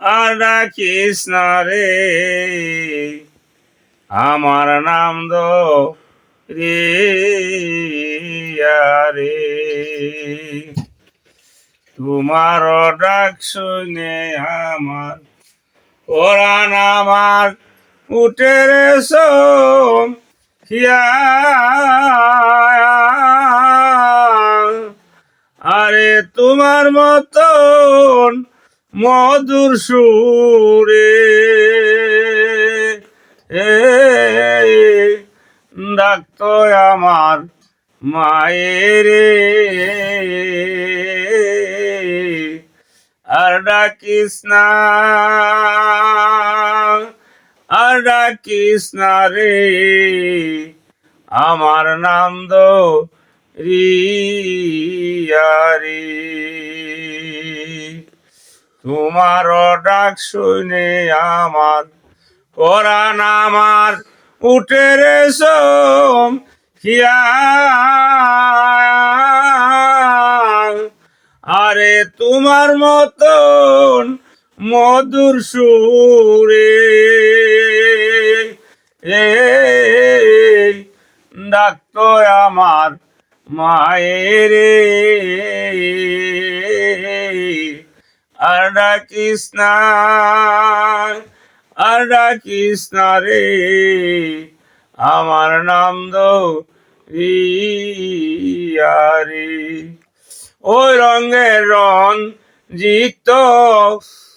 আর ডাকিস রে, আমার নাম দো রে রে। তোমার ডাক শুনে আমার কোরআন আমার উঠে রে সোম আরে তোমার মতন মধুর সুরে। এ, ডাকতো আমার মায়ের। আর ডাকিস আর না রে। আমার নাম দো রিয়ারি। তোমার ডাক শুনে আমার কোরআন আমার উঠে রে সোম হিয়া আরে তোমার মতন মধুর সুরে ডাকতো আমার মায়ের। আর ডাকিস না না রে। আমার নাম দো রিয়ারি। ওই রঙের রং জিত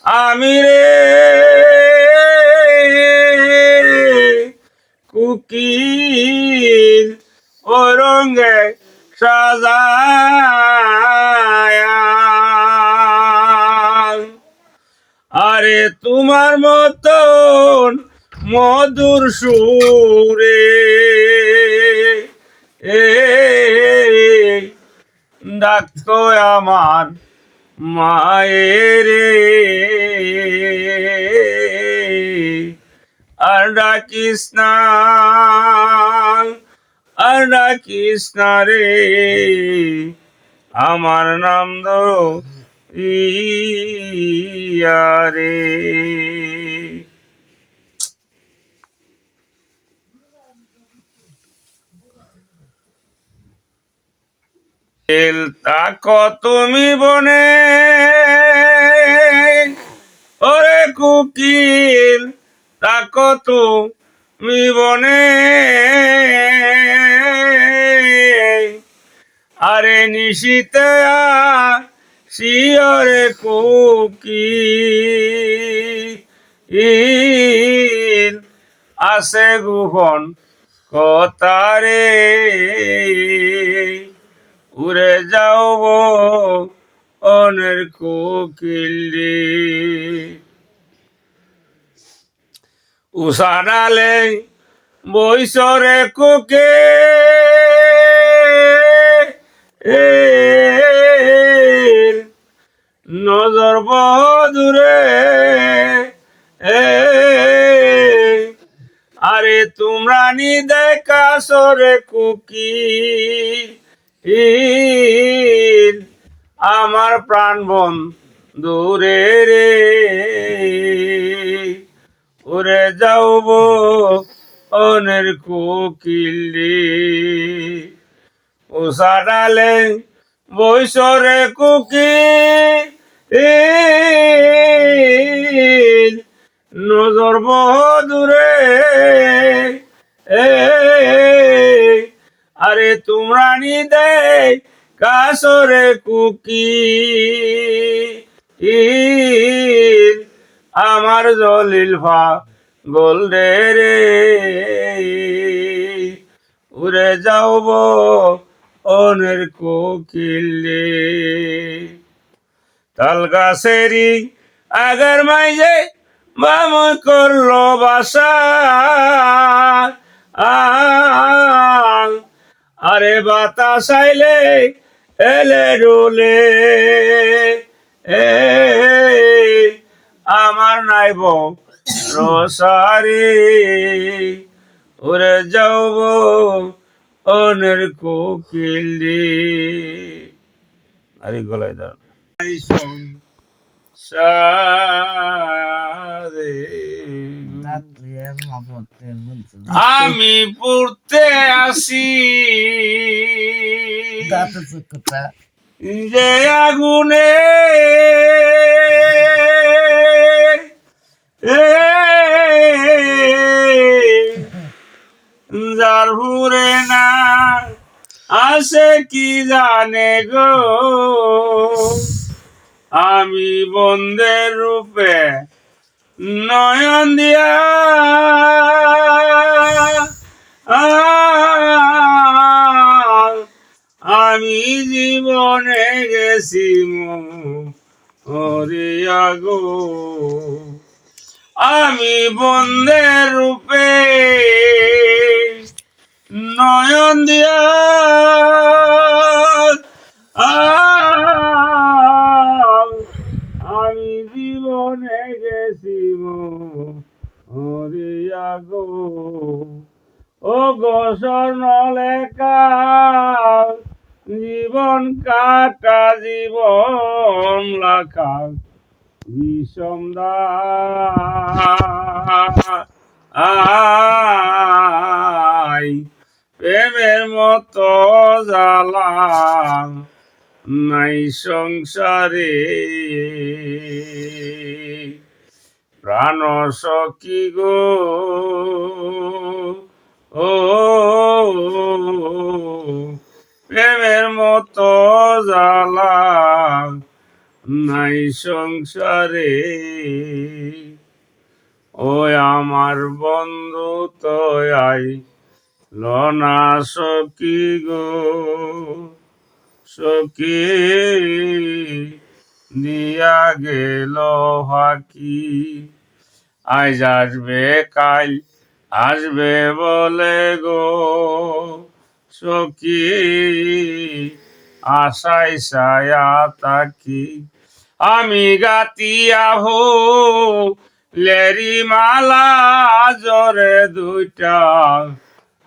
আমি রে। কুকিল, ওই রঙে সাজায়া আরে তোমার মতন মধুর সুরে এ আমার মায়ের। আর ডাকিস না ডাকিস না রে। আমার নাম ইয়ারে এল তাকো তুমি বনে? ওরে কুকিল তাকো তুমি বনে? আরে নিশিতে শিয়রে কুকি আছে গুহন কতারে উড়ে যাও গো অনের কোকিলি উষাডালে বৈশরে কোকে এ নজর বদুরে আরে তোমরা নি দেখা সরে কুকি আমার প্রাণ দূরে রে। উড়ে যাও অনের কোকিলি ডালে বৈশরে কুকি নজর বদূরে এ, আরে তোমরা নি দে কাসরে কুকি আমার জলিল ফা গোলডে রে। উড়ে যাও অনের কোকিলে। তাল গাছেরি আগের মাইজে বাম করল বাসা। আরে বাতাস আইলে এলে ডোলে এ, আমার নাইব রসারে। ওরে যাও অনের কোকিলি আর গলায় দাঁড়ান। আমি পড়তে আসি। যে আগুনে যার হুরে না। আসে কি জানে গো? আমি বন্ধের রূপে নয়ন দিয়া। আমি জীবনে গেছি মরিয়া গো। আমি বন্ধের রূপে নয়ন দিয়া। আমি জীবনে গেছি মরিয়া গো ও গো স্বর্ণলেখা জীবন কাটা জীবন লাখা, বিষম আই প্রেমের মতো জ্বালা নাই সংসারে। প্রাণ সখী গো, ও, প্রেমের মতো জ্বালা নাই সংসারে। ও আমার বন্ধু তো আই লনা সখী গো, সখী দিয়া গেল ফাঁকি আজ আসবে কাল, আসবে বলে গো, সখী আশায় সায়া তাকি। আমি গাতিয়া হো লেরি মালা জরে দুইটা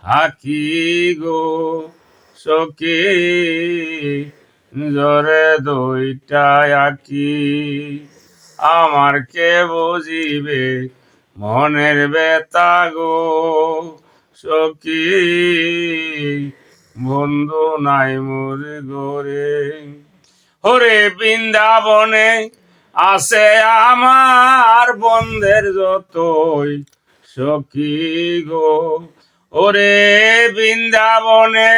হাকি গো সখী জরে দুইটা আকি। আমার কে বুঝিবে মনের বেতা গো সখী? বন্ধু নাই মোর গোরে হরে বৃন্দাবনে আছে আমার বন্ধের যতই সখী গো। ওরে বৃন্দাবনে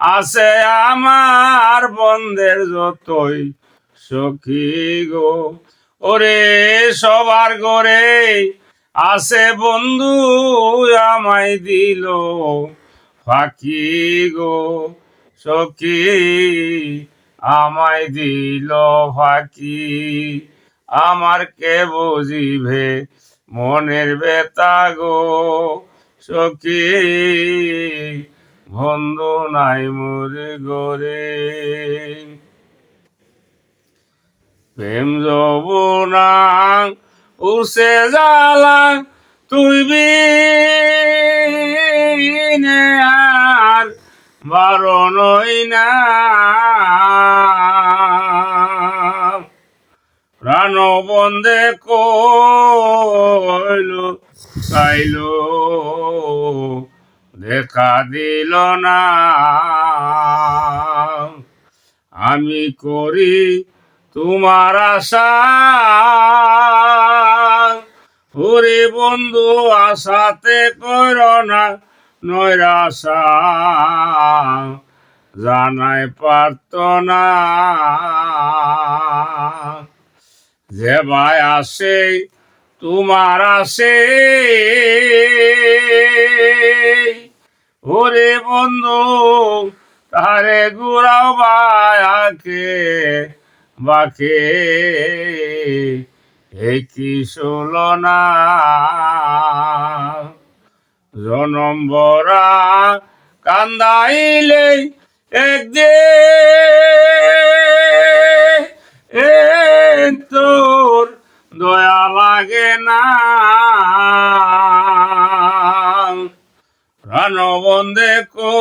আছে আমার বন্ধের যতই সখী গো। ওরে সবার ঘরে আছে বন্ধু আমায় দিল ফাঁকি গো। সখী আমায় দিল ফাঁকি, আমার কে বুঝিবে মনের বেতা গো। সখী বন্ধু নাই মোরে গরে প্রেম যবনা উসে জ্বালা, তুই বিনে আর বারণই না। প্রাণ কইল চাইল। দেখা দিল না। আমি করি তোমার আশা। ওরে বন্ধু, আশাতে কর না, নৈরাশা। জানাই পারত না যে ভাই আসে তোমার আসে। ওরে বন্ধু, তারে গুড়াও বায়াকে, বাকে। কি না জনম বরা কান্দাইলে একদিন তোর দয়া লাগে না। প্রাণবন্দে কো,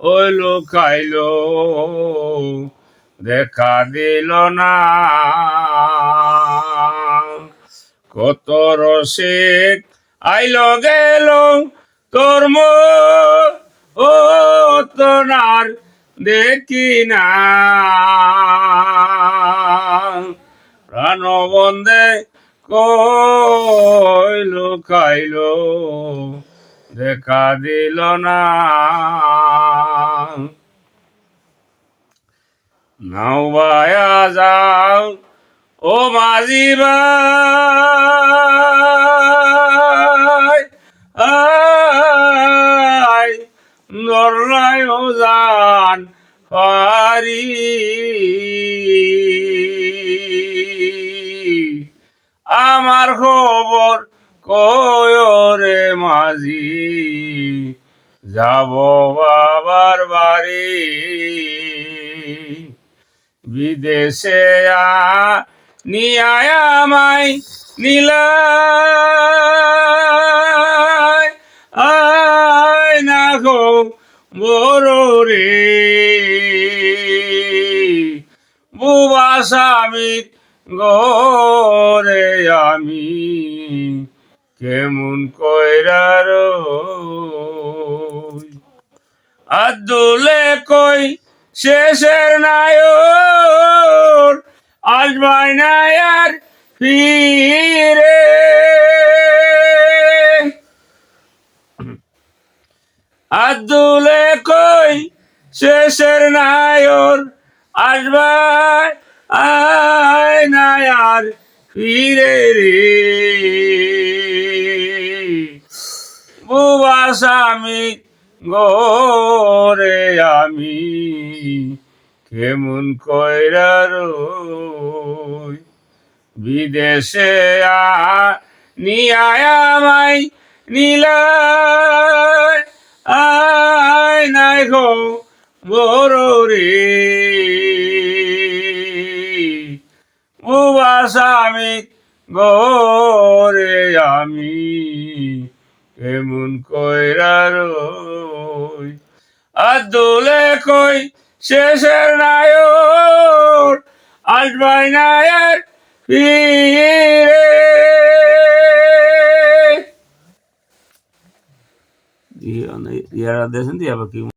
ওই লুকাইল দেখা দিল না। কত রসিক আইল গেল তোর ও তোনার দেখি না। প্রাণবন্দে কইল খাইল দেখা দিল না। নাওবায়া যাও ও মাঝি ভাই। নরায় জান পারি আমার খবর কয়রে মাঝি যাব বাবার বাড়ি। বিদেশে নিয়ায় আমায় নীলায়। আয় না গো বড় রে বুবা স্বামী গরে আমি। কেমন কইরার আদুলে কই শেষের নায়র আসবাই নায়ার ফিরে। আদুলে কই শেষের নায়র আসবাই আয় নায়ার ফিরে রে। স্বামী গোরে আমি। কেমন কইরার বিদেশে আ নিয়ায় নীলায়। আয় নাই গো বড় রে বুবা স্বামী গোরে আমি। কেমন কইরার আদুলে কই শেষের নায়র আসবাই নায়ার ফিরে ইয়ারা দেখেন দিয়ে আবার কি?